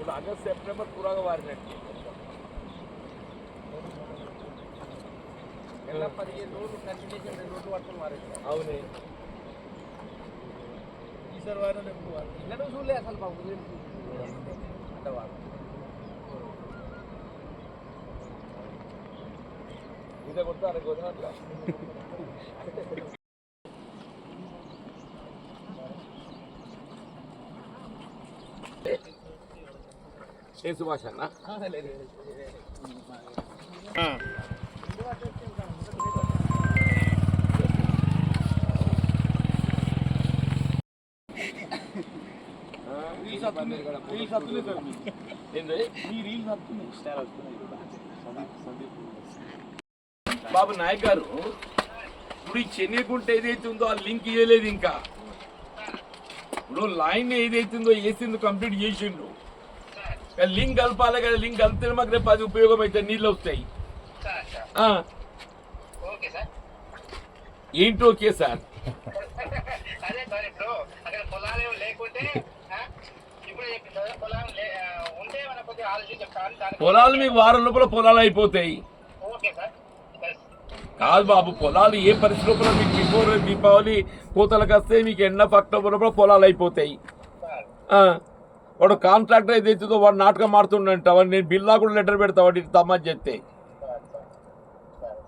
ఇప్పుడు August September పూరాగా వారినట్టు నెల పదిహేను రోజులు కంటిన్యూషన్ రెండు రోజులు పట్టుకుని మారేది అవునే ఈసారి వారం ఎప్పుడు వారం ఇన్నడూ చూడలే అసలు మా ఊరు అంటే వారం ఇదే కొడుతూ అరే కుదరట్లా ఏ సుభాష్ అన్న? బాబు నాయక్ గారు ఇప్పుడు ఈ చెన్నైకుంట ఏదైతే ఉందో ఆ లింక్ ఇవ్వలేదు ఇంకా. ఇప్పుడు లైన్ ఏదైతే ఉందో వేసిందో కంప్లీట్ చేసిండు లింక్ కలపాలి కదా లింక్ కలిపితే మాకు రేపు అది ఉపయోగం అయితే నీళ్ళు వస్తాయి. ఏంటి ఓకే సార్? పొలాలు మీకు వారం లోపల పొలాలు అయిపోతాయి. కాదు బాబు పొలాలు ఏ పరిస్థితి లోపల మీకు బిఫోర్ దీపావళి కోతలకు వస్తే మీకు ఎండ అక్టోబర్ లోపల పొలాలు అయిపోతాయి. వాడు కాంట్రాక్టర్ అయితే ఎత్తుతో వాడు నాటకం మారుతుండంట. వాడు నేను బిల్లా కూడా లెటర్ పెడతా వాడి తమ్మని చెప్తే.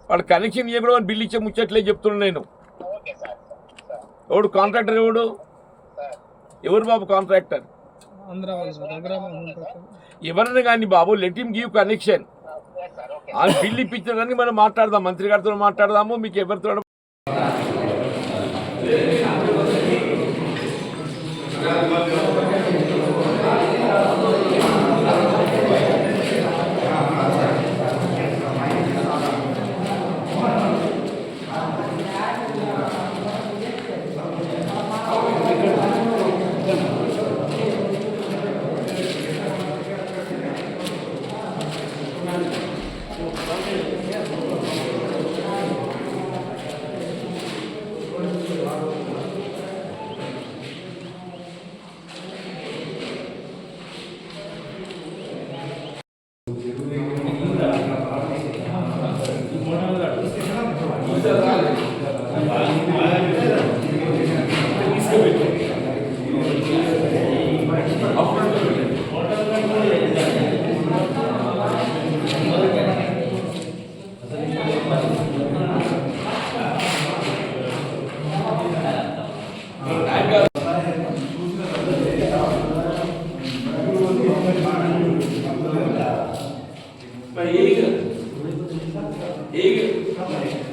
వాడు కనెక్షన్ ఇవ్వకుండా వాడు బిల్లు ఇచ్చే ముచ్చట్లే చెప్తున్నాను నేను. ఎవడు కాంట్రాక్టర్ ఎవడు? ఎవరు బాబు కాంట్రాక్టర్? ఎవరైనా కానీ బాబు లెట్ హిమ్ గివ్ కనెక్షన్. ఆ బిల్లు ఇప్పించడానికి మనం మాట్లాడదాం మంత్రి గారితో మాట్లాడదాము మీకు ఎవరితో Eager. Eager.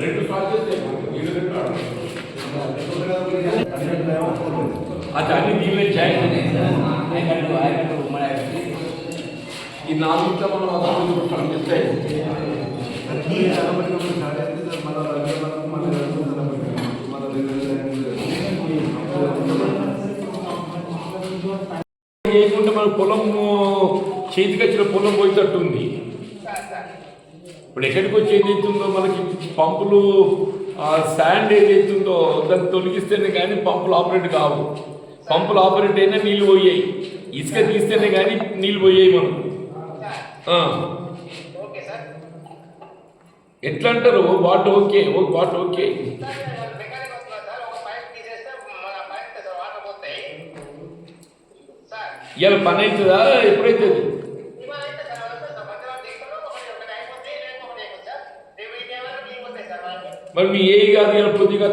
రెండు అది అన్ని దీనిలో చేయాలి ఈ నాలుగు మనం అదొకటి పంపిస్తాయి చేయకుండా మన పొలం చేతికి వచ్చిన పొలం పోయేటట్టుంది. ఇప్పుడు ఎక్కడికి వచ్చి ఏదైతుందో మనకి పంపులు శాండ్ ఏదైతుందో దాన్ని తొలగిస్తేనే కానీ పంపులు ఆపరేట్ కావు. పంపులు ఆపరేట్ అయినా నీళ్ళు పోయాయి. ఇసుక తీస్తేనే కానీ నీళ్ళు పోయాయి మనం ఎట్లా అంటారు what okay? What okay? Water ఇవాళ పని అవుతుందా? ఎప్పుడైతుంది ఇవాళ అయితే సార్ వాళ్ళు వస్తారు సార్ మధ్యాహ్నం తీసుకుని ఒకటి ఒకటి అయిపోతే రేపు ఒకటి అయిపోతుంది సార్ రేపు ఈ టైం వరకు అయిపోతాయి సార్ వాళ్ళకి మరి మీ ఏఈ గారు ఇలా పొద్దుగా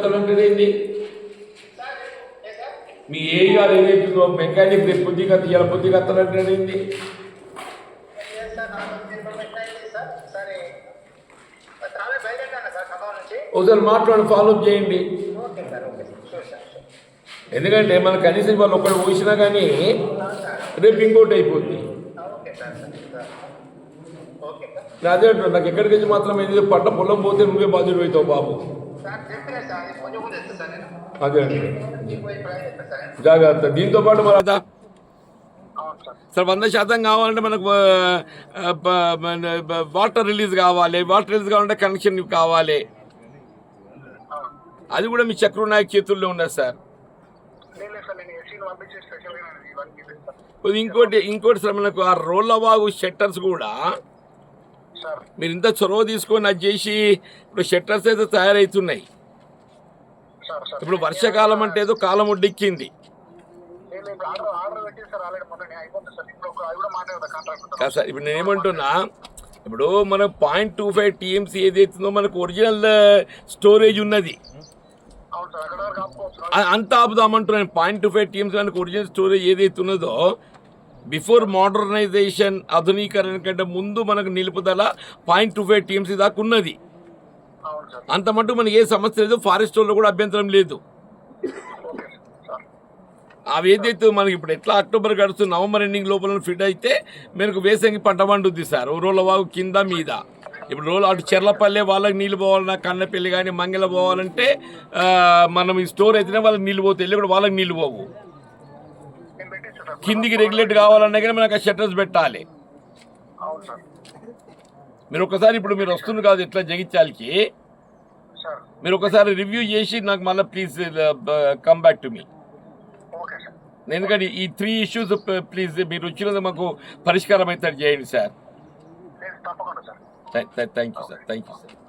ఏంటి ఏ మీ ఏఈ గారు ఏదైతుందో మెకానిక్ రేపు పొద్దుగా ఇలా పొద్దుగా అంటే ఒకసారి మాట్లాడి ఫాలో చేయండి. ఎందుకంటే మన కనీసం వాళ్ళు ఒకటి ఊసినా కానీ రేపు ఇంకోటి అయిపోద్ది okay sir sir okay sir నేను అదే నాకు ఎక్కడికి వచ్చి మాత్రం ఏది పట్ట పొలం పోతే నువ్వే బాధ్యుడు అవుతావు బాబు. అదే అండి. జాగ్రత్త. దీంతో పాటు అవును సార్. వంద శాతం కావాలంటే మనకు వాటర్ రిలీజ్ కావాలి. వాటర్ రిలీజ్ కావాలంటే కనెక్షన్ కావాలి. అది కూడా మీ చక్ర నాయక్ చేతుల్లో ఉన్నది సార్? ఇది ఇంకోటి ఇంకోటి సార్ మనకు ఆ రోళ్ళవాగు షట్టర్స్ కూడా మీరు ఇంత చొరవ తీసుకొని అది చేసి ఇప్పుడు షట్టర్స్ అయితే తయారవుతున్నాయి ఇప్పుడు వర్షాకాలం అంటే ఏదో కాలం ఒడ్డెక్కింది. కాదు సార్ ఇప్పుడు నేను ఏమంటున్నా ఇప్పుడు మనకు పాయింట్ టూ ఫైవ్ టీఎంసీ ఏదైతుందో మనకు ఒరిజినల్ స్టోరేజ్ ఉన్నది. అంత ఆపుదామంటున్నాను పాయింట్ టూ ఫైవ్ టీఎంసీ మనకు ఒరిజినల్ స్టోరేజ్ ఏదైతే ఉన్నదో బిఫోర్ మోడర్నైజేషన్ ఆధునీకరణ కంటే ముందు మనకు నిలుపుదల పాయింట్ టూ ఫైవ్ టీఎంసీ దాకా ఉన్నది. అంత మటుకు మనకి ఏ సమస్య లేదు ఫారెస్ట్ వాళ్ళు కూడా అభ్యంతరం లేదు. అవి ఏదైతే మనకి ఇప్పుడు ఎట్లా అక్టోబర్ గడుస్తుంది నవంబర్ ఎండింగ్ లోపల ఫిట్ అయితే మనకు వేసంగి పంట పండుద్ది సార్. ఓ రోళ్ళ వాగు కింద మీద. ఇప్పుడు రోజు అటు చెర్లపల్లె వాళ్ళకి నీళ్ళు పోవాలన్నా కన్నపల్లి కానీ మంగళ పోవాలంటే మనం ఈ స్టోర్ అయితేనే వాళ్ళకి నీళ్ళు పోతాయి. వెళ్ళి కూడా వాళ్ళకి నీళ్ళు పోవు. కిందికి రెగ్యులేట్ కావాలన్నా కానీ మనకు షట్టర్స్ పెట్టాలి. మీరు ఒకసారి ఇప్పుడు మీరు వస్తుంది కాదు ఎట్లా జగిత్యాలకి. మీరు ఒకసారి రివ్యూ చేసి నాకు మళ్ళీ please come back to me ఎందుకంటే ఈ త్రీ ఇష్యూస్ ప్లీజ్ మీరు వచ్చినది మాకు పరిష్కారం అయితే చేయండి sir. Thank you sir thank you sir.